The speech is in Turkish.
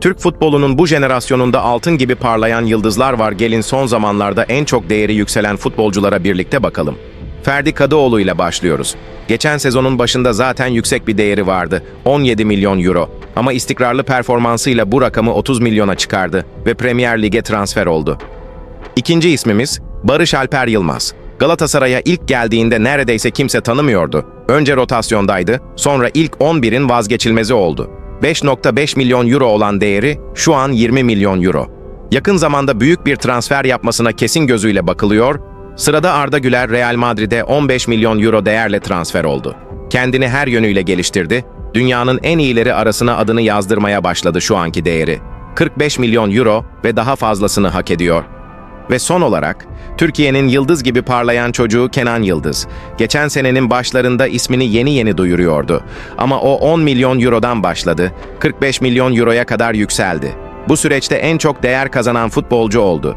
Türk futbolunun bu jenerasyonunda altın gibi parlayan yıldızlar var. Gelin son zamanlarda en çok değeri yükselen futbolculara birlikte bakalım. Ferdi Kadıoğlu ile başlıyoruz. Geçen sezonun başında zaten yüksek bir değeri vardı. 17 milyon euro. Ama istikrarlı performansıyla bu rakamı 30 milyona çıkardı ve Premier Lig'e transfer oldu. İkinci ismimiz Barış Alper Yılmaz. Galatasaray'a ilk geldiğinde neredeyse kimse tanımıyordu. Önce rotasyondaydı, sonra ilk 11'in vazgeçilmezi oldu. 5.5 milyon euro olan değeri şu an 20 milyon euro. Yakın zamanda büyük bir transfer yapmasına kesin gözüyle bakılıyor, sırada Arda Güler Real Madrid'e 15 milyon euro değerle transfer oldu. Kendini her yönüyle geliştirdi, dünyanın en iyileri arasına adını yazdırmaya başladı şu anki değeri. 45 milyon euro ve daha fazlasını hak ediyor. Ve son olarak, Türkiye'nin yıldız gibi parlayan çocuğu Kenan Yıldız. Geçen senenin başlarında ismini yeni yeni duyuruyordu. Ama o 10 milyon eurodan başladı, 45 milyon euroya kadar yükseldi. Bu süreçte en çok değer kazanan futbolcu oldu.